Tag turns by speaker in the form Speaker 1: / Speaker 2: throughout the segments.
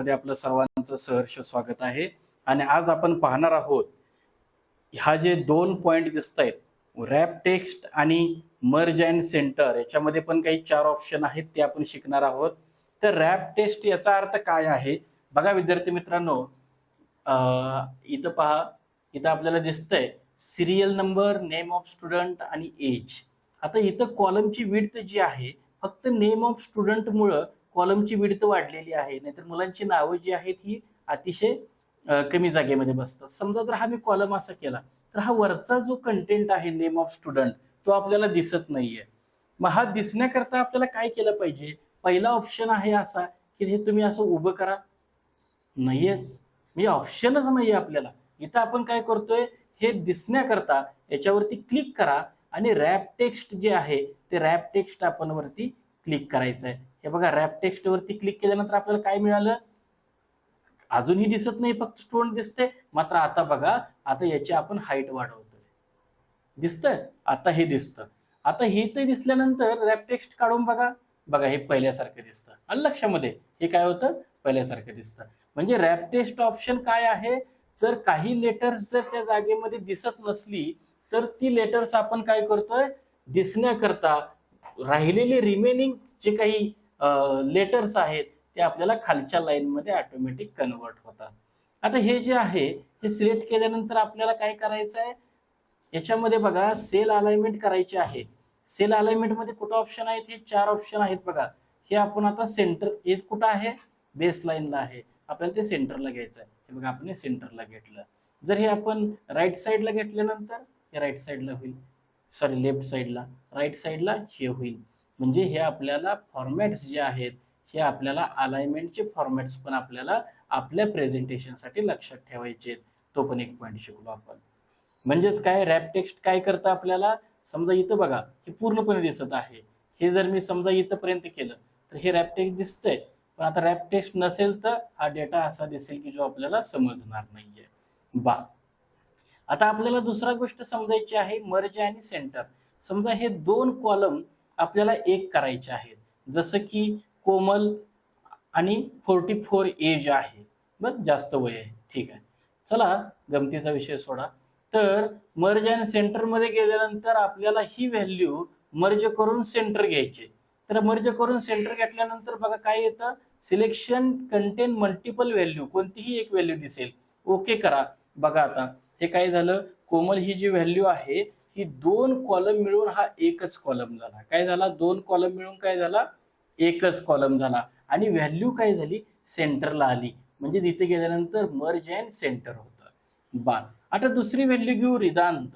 Speaker 1: मध्ये आपलं सर्वांचं सहर्ष स्वागत आहे. आणि आज आपण पाहणार आहोत ह्या जे दोन पॉइंट दिसत आहेत रॅप टेक्स्ट आणि मर्ज अँड सेंटर याच्यामध्ये पण काही चार ऑप्शन आहेत ते आपण शिकणार आहोत. तर रॅप टेस्ट याचा अर्थ काय आहे? बघा विद्यार्थी मित्रांनो इथं पहा इथं आपल्याला दिसतंय serial number name of student आणि एज आता इथं कॉलमची विड्थ जी आहे फक्त नेम ऑफ स्टुडंटमुळं कॉलमची विडत वाढलेली आहे नाहीतर मुलांची नावं जी आहेत ही अतिशय कमी जागेमध्ये बसतात. समजा जर हा मी कॉलम असा केला तर हा वरचा जो कंटेंट आहे नेम ऑफ स्टुडंट तो आपल्याला दिसत नाहीये. मग हा दिसण्याकरता आपल्याला काय केलं पाहिजे? पहिला ऑप्शन आहे असा की हे तुम्ही असं उभं करा. नाहीयेच. म्हणजे ऑप्शनच नाहीये आपल्याला. इथं आपण काय करतोय? हे दिसण्याकरता याच्यावरती क्लिक करा आणि रॅप टेक्स्ट जे आहे ते रॅप टेक्स्ट आपण वरती क्लिक करायचं आहे हे बघा रॅप टेक्स्ट वरती क्लिक केल्यानंतर आपल्याला काय मिळालं? अजूनही दिसत नाही फक्त स्टोन दिसते मात्र आता बघा आता याची आपण हाईट वाढवतोय. दिसतंय? आता हे दिसतं. आता हे ते दिसल्यानंतर रॅप टेक्स्ट काढून बघा. बघा हे पहिल्यासारखं दिसतं. आणि लक्षामध्ये हे काय होतं? पहिल्यासारखं दिसतं. म्हणजे रॅप टेस्ट ऑप्शन काय आहे? तर काही लेटर्स जर त्या जागेमध्ये दिसत नसली तर ती लेटर्स आपण काय करतोय? दिसण्याकरता राहिलेले रिमेनिंग जे काही लेटर्स आहेत ते आपल्याला खालच्या लाईनमध्ये ऑटोमॅटिक कन्वर्ट होतात. आता हे जे आहे हे सिलेक्ट केल्यानंतर आपल्याला काय करायचं आहे याच्यामध्ये बघा सेल अलाइनमेंट करायचे आहे. सेल अलाइनमेंटमध्ये कुठं ऑप्शन आहेत? हे चार ऑप्शन आहेत बघा. हे आपण आता सेंटर हे कुठं आहे? बेस लाईनला आहे. आपल्याला ते सेंटरला घ्यायचं आहे हे बघा आपण सेंटरला घेतलं. जर हे आपण राईट साईडला घेतल्यानंतर हे राईट साईडला होईल. सॉरी लेफ्ट साईडला राईट साईडला हे होईल. म्हणजे हे आपल्याला फॉर्मॅट्स जे आहेत हे आपल्याला अलाइनमेंटचे फॉर्मॅट्स पण आपल्याला आपल्या प्रेझेंटेशनसाठी लक्षात ठेवायचे आहेत. तो पण एक पॉईंट शिकलो आपण. म्हणजेच काय रॅप टेक्स्ट काय करतं आपल्याला? समजा इथं बघा हे पूर्णपणे दिसत आहे. हे जर मी समजा इथंपर्यंत केलं तर हे रॅप टेक्स्ट दिसतंय. पण आता रॅप टेक्स्ट नसेल तर हा डेटा असा दिसेल की जो आपल्याला समजणार नाहीये. बा. आता आपल्याला दुसरा गोष्ट समजायची आहे मर्ज आणि सेंटर समजा हे दोन कॉलम आपल्याला एक करायचे आहेत. जसं की कोमल आणि फोर्टी फोर एज आहे. बर जास्त वय आहे. ठीक आहे. चला गमतीचा विषय सोडा. तर मर्ज अँड सेंटरमध्ये गेल्यानंतर आपल्याला ही व्हॅल्यू मर्ज करून सेंटर घ्यायचे. तर मर्ज करून सेंटर घेतल्यानंतर बघा काय येतं? सिलेक्शन कंटेन मल्टिपल व्हॅल्यू कोणतीही एक व्हॅल्यू दिसेल. ओके करा. बघा आता. हे काय झालं? कोमल ही जी व्हॅल्यू आहे की दोन कॉलम मिळून हा एकच कॉलम झाला. काय झाला? दोन कॉलम मिळून काय झाला? एकच कॉलम झाला. आणि व्हॅल्यू काय झाली? सेंटरला आली. म्हणजे तिथे गेल्यानंतर मर्ज अँड सेंटर होतं. बार. आता दुसरी व्हॅल्यू घेऊ रिदांत.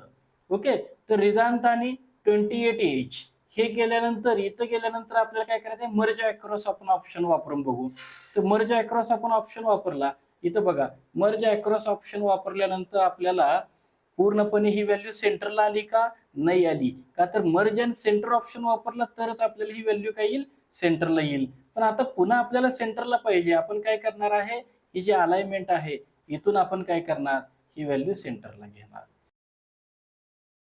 Speaker 1: ओके? तर रिदांत आणि ट्वेंटी एट एज हे केल्यानंतर इथं गेल्यानंतर आपल्याला काय करायचं आहे मर्ज अक्रॉस आपण ऑप्शन वापरून बघू. तर मर्ज अक्रॉस आपण ऑप्शन वापरला. इथं बघा. मर्ज अक्रॉस ऑप्शन वापरल्यानंतर आपल्याला पूर्णपणे ही व्हॅल्यू सेंटरला आली का? नाही आली. का तर मर्ज अँड सेंटर ऑप्शन वापरला तरच आपल्याला ही व्हॅल्यू काय येईल? सेंटरला येईल. पण आता पुन्हा आपल्याला सेंटरला पाहिजे. आपण काय करणार आहे? ही जी अलाइनमेंट आहे इथून आपण काय करणार? ही व्हॅल्यू सेंटरला घेणार.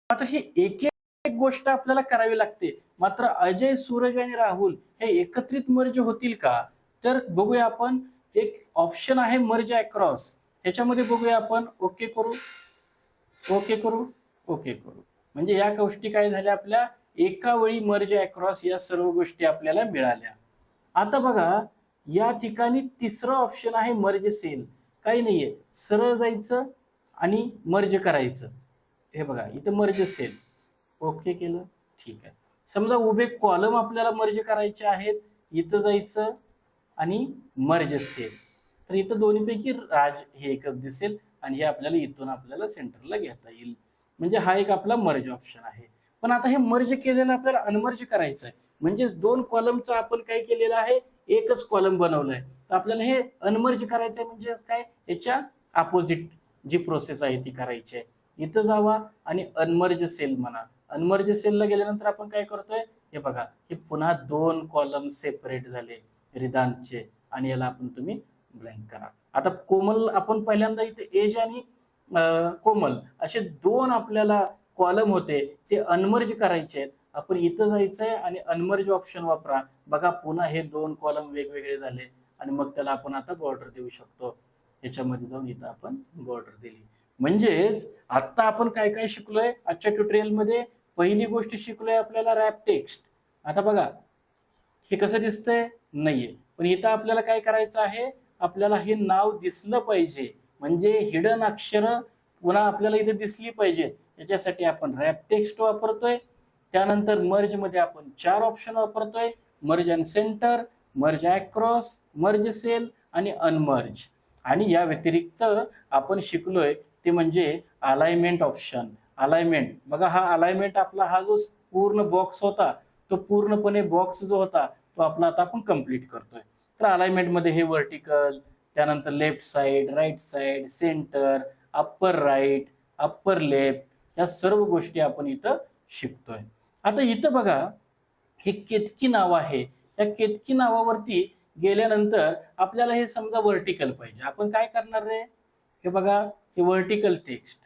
Speaker 1: आता ही एक एक गोष्ट आपल्याला करावी लागते. मात्र अजय सूरज आणि राहुल हे एकत्रित मर्ज होतील का? तर बघूया आपण. एक ऑप्शन आहे मर्ज अक्रॉस ह्याच्यामध्ये बघूया आपण. ओके करू. ओके करू? ओके करू. म्हणजे या गोष्टी काय झाल्या आपल्या? एका वेळी मर्ज अक्रॉस या सर्व गोष्टी आपल्याला मिळाल्या. आता बघा या ठिकाणी तिसरं ऑप्शन आहे मर्ज सेल काही नाहीये. सरळ जायचं आणि मर्ज करायचं. हे बघा इथं मर्ज सेल ओके केलं? ठीक आहे. समजा उभे कॉलम आपल्याला मर्ज करायचे आहेत. इथं जायचं आणि मर्ज सेल तर इथं दोन्हीपैकी राज हे एकच दिसेल. आणि हे आपल्याला इथून आपल्याला सेंटरला घेता येईल. म्हणजे हा एक आपला मर्ज ऑप्शन आहे. पण आता हे मर्ज केलेलं आपल्याला अनमर्ज करायचं आहे म्हणजेच दोन कॉलमचं आपण काय केलेलं आहे? एकच कॉलम बनवलंय. तर आपल्याला हे अनमर्ज करायचं आहे म्हणजे काय? याच्या अपोजिट जी प्रोसेस आहे ती करायची आहे. इथं जावा आणि अनमर्ज सेल म्हणा. अनमर्ज सेलला गेल्यानंतर आपण काय करतोय? हे बघा हे पुन्हा दोन कॉलम सेपरेट झाले. रिदानचे. आणि याला आपण तुम्ही ब्लँक करा आता कोमल आपण पहिल्यांदा इथे एज आणि कोमल असे दोन आपल्याला कॉलम होते ते अनमर्ज करायचे आहेत. आपण इथं जायचंय आणि अनमर्ज ऑप्शन वापरा. बघा पुन्हा हे दोन कॉलम वेगवेगळे झाले आणि मग त्याला आपण आता बॉर्डर देऊ शकतो. याच्यामध्ये जाऊन इथं आपण बॉर्डर दिली. म्हणजेच आता आपण काय काय शिकलोय? आजच्या ट्युटोरियलमध्ये पहिली गोष्ट शिकलोय आपल्याला रॅप टेक्स्ट आता बघा हे कसं दिसतंय? नाहीये. पण इथं आपल्याला काय करायचं आहे? आपल्याला हे नाव दिसलं पाहिजे. म्हणजे हिडन अक्षर पुन्हा आपल्याला इथे दिसली पाहिजे याच्यासाठी आपण रॅप टेक्स्ट वापरतोय. त्यानंतर मर्जमध्ये आपण चार ऑप्शन वापरतोय. Merge and center merge across merge cell आणि अनमर्ज आणि या व्यतिरिक्त आपण शिकलोय ते म्हणजे अलाइनमेंट ऑप्शन अलाइनमेंट बघा हा अलाइनमेंट आपला हा जो पूर्ण बॉक्स होता तो पूर्णपणे बॉक्स जो होता तो आपला आता आपण कंप्लीट करतोय. तर अलाइनमेंटमध्ये हे व्हर्टिकल त्यानंतर left side right side center upper right upper left या सर्व गोष्टी आपण इथं शिकतोय. आता इथं बघा हे केतकी नाव आहे. त्या केतकी नावावरती गेल्यानंतर आपल्याला हे समजा व्हर्टिकल पाहिजे. आपण काय करणार रे? हे बघा हे व्हर्टिकल टेक्स्ट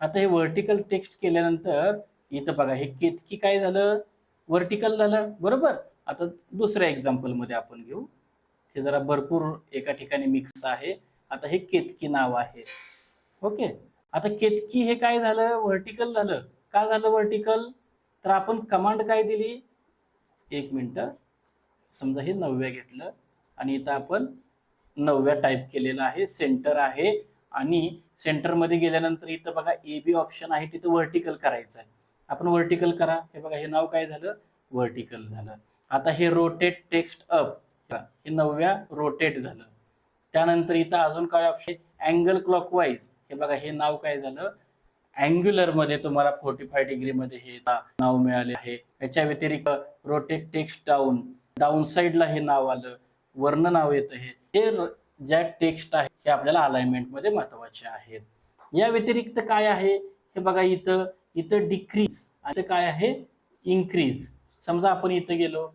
Speaker 1: आता हे व्हर्टिकल टेक्स्ट केल्यानंतर इथं बघा हे केतकी काय झालं? व्हर्टिकल झालं. बरोबर? आता दुसऱ्या एक्झाम्पलमध्ये आपण घेऊ. हे जरा भरपूर एका ठिकाणी मिक्स आहे. आता हे केतकी नाव आहे. ओके आता केतकी हे काय झालं? व्हर्टिकल झालं. का झालं व्हर्टिकल तर आपण कमांड काय दिली? एक मिनटं. समजा हे नवव्या घेतलं. आणि इथं आपण नवव्या टाईप केलेलं आहे. सेंटर आहे. आणि सेंटरमध्ये गेल्यानंतर इथं बघा ए बी ऑप्शन आहे. तिथं व्हर्टिकल करायचं आहे. आपण व्हर्टिकल करा. हे बघा हे नाव काय झालं? व्हर्टिकल झालं. आता हे रोटेट टेक्स्ट अप हे नवव्या रोटेट झालं. त्यानंतर इथं अजून काय ऑप्शन अँगल क्लॉकवाईज हे बघा हे नाव काय झालं? अँग्युलरमध्ये तुम्हाला फोर्टी फाय डिग्री मध्ये हे नाव मिळाले आहे. याच्या व्यतिरिक्त रोटेट टेक्स्ट डाऊन डाऊन साईडला हे नाव आलं. वर्ण नाव येत हे. हे ज्या टेक्स्ट आहे हे आपल्याला अलाइनमेंटमध्ये महत्त्वाचे आहेत. या व्यतिरिक्त काय आहे? हे बघा इथं. इथं डिक्रीज आणि काय आहे? इन्क्रीज समजा आपण इथं गेलो.